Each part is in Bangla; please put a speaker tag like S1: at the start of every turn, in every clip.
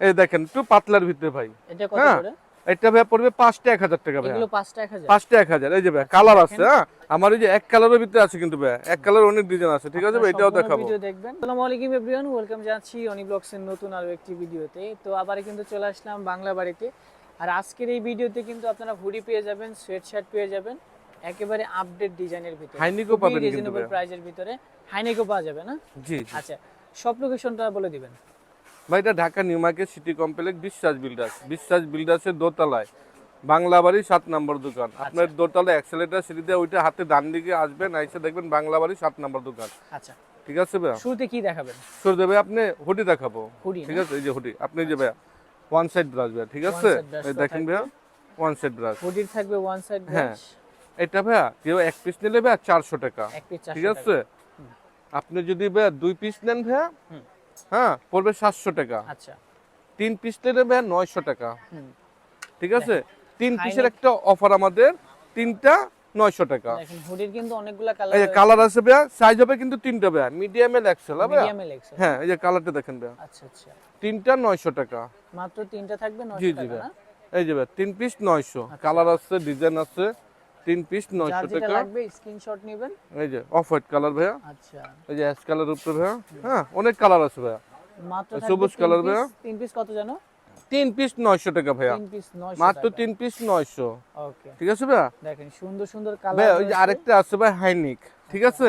S1: এই দেখেন একটু পাতলার ভিতরে ভাই।
S2: এটা কত
S1: হ্যাঁ।
S2: করে?
S1: এটা ভাইয়া পড়বে পাঁচটা এক হাজার টাকা
S2: এগুলো পাঁচটা এক হাজার?
S1: এই যে ভাই কালার আছে হ্যাঁ? আমার এই যে এক কালারের ভিতরে আছে কিন্তু ভাইয়া এক কালার অনেক ডিজাইন আছে ঠিক আছে ভাই? এটাও দেখাবো।
S2: ভিডিও দেখবেন। আসসালামু আলাইকুম এভরিওয়ান ওয়েলকাম জানাচ্ছি অনি ব্লগস এর নতুন আরও একটি ভিডিওতে। তো আবার কিন্তু চলে আসলাম বাংলা বাড়িতে। আর আজকের এই ভিডিওতে কিন্তু আপনারা হুডি পেয়ে যাবেন সোয়েট শার্ট পেয়ে যাবেন একেবারে আপডেট ডিজাইনের ভিতরে।
S1: হাইনিকও পাবেন কিন্তু
S2: রিজনেবল প্রাইজের ভিতরে। হাইনেকও পাওয়া যাবে না?
S1: জি।
S2: আচ্ছা সব লোকেশনটা বলে দিবেন।
S1: ভাই এটা Dhaka new market city complex Biswas builders. Biswas বিল্ডার্সের দোতলায়। বাংলা বাড়ি সাত নম্বর দোকান। আপনার দোতলায় অ্যাক্সেলেটার সিঁড়িতে ওইটা হাতে ডান দিকে আসবেন আইসে দেখবেন বাংলা বাড়ি সাত নম্বর দোকান।
S2: আচ্ছা।
S1: ঠিক আছে ভাইয়া?
S2: শুরুতে কি দেখাবেন?
S1: সরে দেবে আপনি হুডি দেখাবো।
S2: হুডি
S1: ঠিক আছে এই যে হুডি। আপনি যে ভাইয়া ওয়ান সাইড ব্রাশ ভাইয়া ঠিক আছে? দেখেন ভাইয়া ওয়ান সাইড ব্রাশ
S2: হুডির থাকবে ওয়ান সাইড
S1: হ্যাঁ। এটা ভাইয়া কেউ এক পিস নিলে ভাইয়া চারশো টাকা।
S2: এক পিস
S1: ঠিক আছে? আপনি যদি ভাইয়া দুই পিস নেন ভাইয়া। হ্যাঁ পড়বে সাতশো টাকা।
S2: আচ্ছা।
S1: তিন পিস ভাইয়া নয়শো টাকা। ঠিক আছে? তিন পিসের একটা অফার আমাদের তিনটা নয়শো টাকা।
S2: হুডির কিন্তু অনেকগুলা কালার
S1: কালার আছে। ভাইয়া সাইজ হবে কিন্তু তিনটা ভাইয়া মিডিয়াম এল এক্সেল
S2: এক্সেল
S1: হ্যাঁ এই যে কালারটা দেখেন ভাইয়া।
S2: আচ্ছা আচ্ছা।
S1: তিনটা নয়শো টাকা।
S2: মাত্র তিনটা থাকবে
S1: জি
S2: 900
S1: জি
S2: টাকা
S1: এই যে ভাইয়া তিন পিস নয়শো। কালার আছে ডিজাইন আছে। তিন পিস
S2: যার
S1: নয়শো
S2: যেটা
S1: টাকা।
S2: লাগবে স্ক্রিনশট নেবেন।
S1: এই যে অফ হোয়াইট কালার ভাইয়া।
S2: আচ্ছা।
S1: এই যে অ্যাশ কালার উপরে ভাইয়া। হ্যাঁ অনেক কালার আছে ভাইয়া।
S2: মাত্র
S1: সবুজ
S2: piece-
S1: ভাইয়া?
S2: তিন পিস কত জানো
S1: তিন পিস নয়শো টাকা ভাইয়া।
S2: 900
S1: মাত্র তিন পিস নয়শো। ঠিক আছে ভাইয়া?
S2: দেখেন সুন্দর সুন্দর
S1: ভাইয়া ওই যে আরেকটা আছে ভাই হাইনিক ঠিক আছে?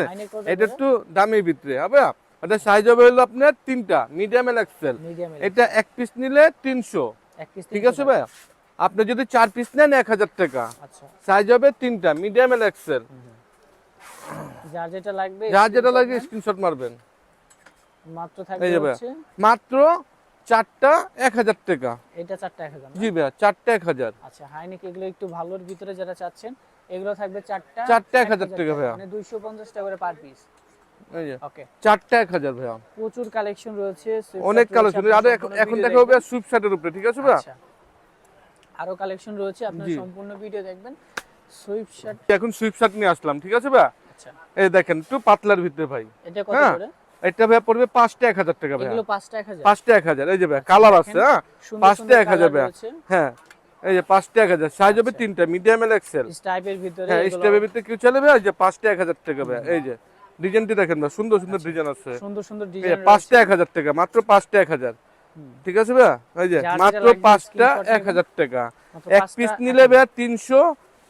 S1: এটা একটু দামের ভিতরে হবে এটা সাইজ হবে হলো আপনার তিনটা মিডিয়াম এল এক্সেল এটা এক পিস নিলে তিনশো। ঠিক আছে ভাইয়া? আপনি যদি চার পিস নেন এক হাজার টাকা।
S2: আচ্ছা।
S1: সাইজ হবে তিনটা মিডিয়াম এল এক্সেল
S2: যার যেটা লাগবে
S1: যা যেটা
S2: screenshot
S1: লাগে
S2: নেন।
S1: স্ক্রিনশট মারবেন।
S2: মাত্র থাকবে
S1: মাত্র চারটা এক হাজার টাকা।
S2: এটা চারটা এক হাজার
S1: জি ভাইয়া চারটা এক হাজার।
S2: আচ্ছা হাইনেক এগুলো একটু ভালোর ভিতরে যারা চাচ্ছেন এগুলো থাকবে চারটা
S1: চারটা এক হাজার টাকা ভাইয়া।
S2: মানে দুইশো পঞ্চাশ টাকা করে পার পিস ওকে।
S1: চারটা এক হাজার ভাইয়া।
S2: প্রচুর কালেকশন রয়েছে
S1: অনেক কালেকশন আরে এখন দেখা হবে। সুইফট শার্টের উপরে ঠিক আছে ভাইয়া?
S2: আচ্ছা। আরও কালেকশন রয়েছে আপনারা সম্পূর্ণ ভিডিও দেখবেন। সুইফট শার্ট
S1: এখন সুইফট শার্ট নিয়ে আসলাম ঠিক আছে ভাইয়া
S2: আচ্ছা।
S1: এই দেখেন একটু পাতলার ভিতরে ভাই।
S2: এটা কত
S1: হ্যাঁ,
S2: করে?
S1: এটা ভাইয়া পড়বে পাঁচটা এক হাজার টাকা ভাইয়া।
S2: এগুলো পাঁচটা এক হাজার।
S1: পাঁচটা এক হাজার এই যে ভাইয়া কালার আছে হ্যাঁ?
S2: সুন্দর
S1: পাঁচটা
S2: সুন্দর
S1: এক হাজার
S2: colour
S1: ভাইয়া।
S2: রয়েছে।
S1: হ্যাঁ এই যে পাঁচটা এক হাজার সাইজ হবে তিনটা মিডিয়াম এল এক্সেল
S2: ইস টাইপের ভিতরে
S1: হ্যাঁ স্টেপের ভিতরে কেউ চলে এই যে পাঁচটা এক হাজার টাকা ভাইয়া এই যে। ডিজাইনটি দেখেন ভাই সুন্দর সুন্দর ডিজাইন আছে।
S2: সুন্দর সুন্দর ডিজাইন
S1: পাঁচটা এক হাজার টাকা মাত্র পাঁচটা এক হাজার। ঠিক আছে ভাইয়া? এই যে মাত্র পাঁচটা এক হাজার টাকা। এক পিস নিলে ভাইয়া তিনশো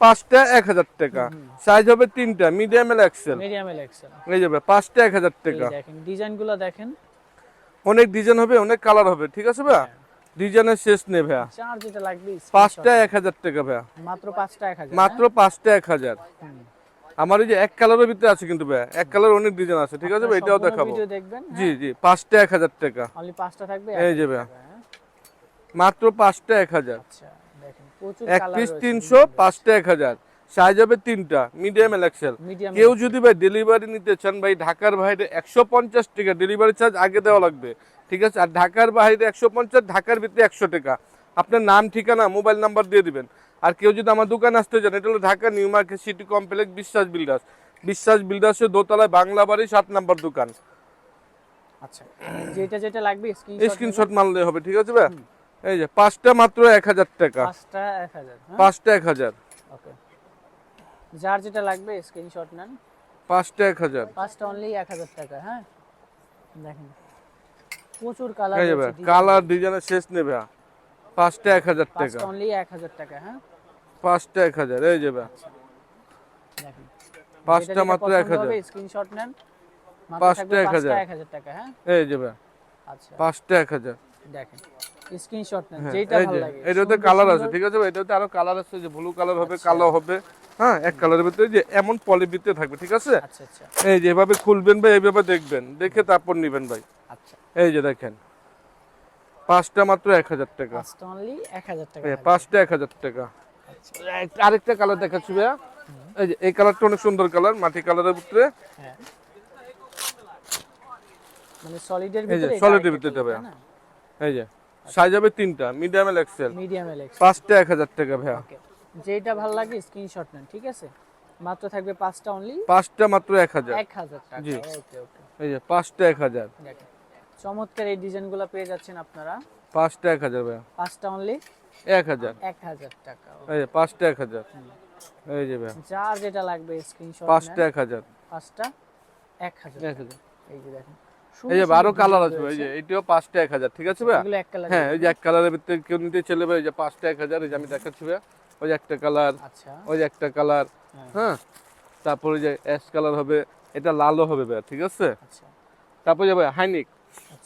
S1: পাঁচটা এক হাজার টাকা। সাইজ হবে তিনটা medium L XL
S2: medium L XL
S1: এই যাবে পাঁচটা এক হাজার টাকা।
S2: দেখেন ডিজাইনগুলো দেখেন।
S1: অনেক ডিজাইন হবে অনেক কালার হবে ঠিক আছে ভাইয়া?
S2: হ্যাঁ।
S1: ডিজাইনের শেষ নেই ভাইয়া।
S2: চার যেটা লাগবে
S1: পাঁচটা এক হাজার টাকা ভাইয়া।
S2: মাত্র পাঁচটা এক হাজার
S1: মাত্র পাঁচটা এক হাজার। আমার এই যে এক কালারের ভিতরে আছে কিন্তু ভাইয়া এক কালার অনেক ডিজাইন আছে ঠিক আছে ভাই? এটাও দেখাবো। জি জি পাঁচটা এক হাজার টাকা।
S2: পাঁচটা থাকবে
S1: এই যে ভাইয়া। মাত্র পাঁচটা এক হাজার।
S2: আচ্ছা
S1: এক পিস তিনশো পাঁচটা এক হাজার। সাইজ হবে তিনটা মিডিয়াম
S2: এলাক্সেল
S1: কেউ যদি ভাই ডেলিভারি নিতে চান ভাই ঢাকার বাইরে একশো পঞ্চাশ টাকা ডেলিভারি চার্জ আগে দেওয়া লাগবে ঠিক আছে? আর ঢাকার বাইরে একশো পঞ্চাশ ঢাকার ভিতরে একশো টাকা। আপনার নাম ঠিকানা মোবাইল নাম্বার দিয়ে দিবেন। আর কেউ যদি আমার দোকানে আসতে চান এটা হলো Dhaka new market city complex Biswas builders. Biswas বিল্ডার্সের দোতলায় বাংলা বাড়ি সাত নাম্বার দোকান।
S2: আচ্ছা যেটা যেটা লাগবে স্ক্রিনশট
S1: মারলে হবে ঠিক আছে ভাই? এই যে পাঁচটা মাত্র এক হাজার টাকা।
S2: পাঁচটা এক হাজার হ্যাঁ?
S1: পাঁচটা এক হাজার।
S2: ওকে। যার যেটা লাগবে স্ক্রিনশট নেন।
S1: পাঁচটা এক হাজার।
S2: পাঁচটা অনলি এক হাজার টাকা হ্যাঁ? দেখেন। প্রচুর কালার
S1: কালার ডিজাইনের শেষ নেবে। পাঁচটা এক হাজার টাকা।
S2: অনলি এক হাজার টাকা হ্যাঁ?
S1: পাঁচটা এক হাজার এই যে ভাই। পাঁচটা মাত্র এক হাজার।
S2: স্ক্রিনশট নেন।
S1: পাঁচটা এক হাজার।
S2: এক হাজার টাকা হ্যাঁ?
S1: এই
S2: আচ্ছা।
S1: পাঁচটা এক হাজার।
S2: দেখেন। স্ক্রিনশট নেন
S1: হ্যাঁ,
S2: যেটা ভালো লাগে।
S1: এটাতে কালার আছে ঠিক আছে এটাতে আরও কালার আছে যে ব্লু কালার হবে কালো হবে হ্যাঁ? এক কালারের ভিতরে যে এমন থাকবে ঠিক আছে?
S2: আচ্ছা আচ্ছা।
S1: এই যে এভাবে খুলবেন ভাই এইভাবে দেখবেন। দেখে তারপর নিবেন ভাই।
S2: আচ্ছা।
S1: এই যে দেখেন। পাঁচটা মাত্র এক হাজার টাকা।
S2: পাঁচটা এক হাজার টাকা
S1: টাকা। এক- আরেকটা কালার দেখাচ্ছি ভাইয়া। এই যে এই কালারটা অনেক সুন্দর কালার মাটি কালারের ভিতরে।
S2: হ্যাঁ। মানে সলিডের
S1: এই যে
S2: ভিতরে
S1: solid ভিতরে হবে। এই যে সাইজ হবে তিনটা মিডিয়াম এল এক্সেল
S2: মিডিয়াম
S1: পাঁচটা এক হাজার টাকা ভাইয়া।
S2: যেটা ভালো লাগে স্ক্রিনশট নেন ঠিক আছে? মাত্র থাকবে পাঁচটা অনলি
S1: পাঁচটা মাত্র এক হাজার।
S2: এক হাজার টাকা। ওকে ওকে
S1: এই যে পাঁচটা এক হাজার।
S2: চমৎকার এই ডিজাইনগুলো পেয়ে যাচ্ছেন আপনারা।
S1: পাঁচটা এক হাজার ভাইয়া।
S2: পাঁচটা অনলি
S1: এক হাজার।
S2: এক হাজার টাকা
S1: এই যে পাঁচটা এক হাজার। এই যে ভাইয়া।
S2: যার যেটা লাগবে স্ক্রিনশট
S1: পাঁচটা এক হাজার।
S2: পাঁচটা এক হাজার
S1: এক হাজার।
S2: এই যে দেখেন।
S1: এই যে বারো কালার আছে ভাই, এই যে এইটাও পাঁচটা এক হাজার ঠিক আছে ভাইয়া?
S2: এগুলো এক কালার
S1: হ্যাঁ এই যে এক কালারের ভিতরে কেউ নিতে চলে ভাই এই যে পাঁচটা এক হাজার এই যে আমি দেখাচ্ছি ভাইয়া। ওই যে একটা কালার
S2: আচ্ছা।
S1: ওই যে একটা কালার
S2: হ্যাঁ।
S1: হ্যাঁ? তারপরে যে অ্যাশ কালার হবে এটা লালও হবে ভাইয়া ঠিক আছে?
S2: আচ্ছা।
S1: তারপরে যাবে হাইনিক।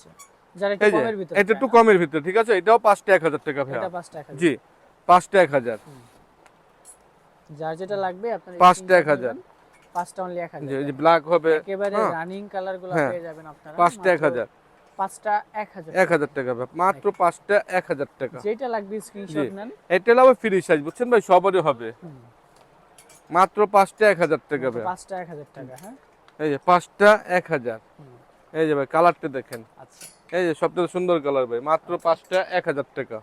S2: আচ্ছা যারা একটু কমের ভিতরে
S1: এটা একটু কমের ভিতরে ঠিক আছে? এটাও পাঁচটা এক হাজার টাকা
S2: এটা
S1: জি
S2: যার যেটা লাগবে আপনার অনলি
S1: ব্ল্যাক হবে
S2: একেবারে। রানিং
S1: কালারগুলো।
S2: পেয়ে যাবেন আপনারা। মাত্র পাঁচটা এক হাজার।
S1: টাকা মাত্র পাঁচটা এক হাজার টাকা।
S2: যেটা লাগবে স্ক্রিনশট নেন।
S1: এটা হলো ফ্রি সাইজ বুঝছেন ভাই? সবারই হবে। মাত্র পাঁচটা এক হাজার টাকা
S2: মাত্র
S1: ভাই
S2: পাঁচটা এক হাজার টাকা হ্যাঁ।
S1: এই যে পাঁচটা এক হাজার।
S2: হুম।
S1: এই যে ভাই কালারটা দেখেন।
S2: আচ্ছা।
S1: এই যে সবথেকে সুন্দর কালার ভাই মাত্র পাঁচটা এক হাজার টাকা।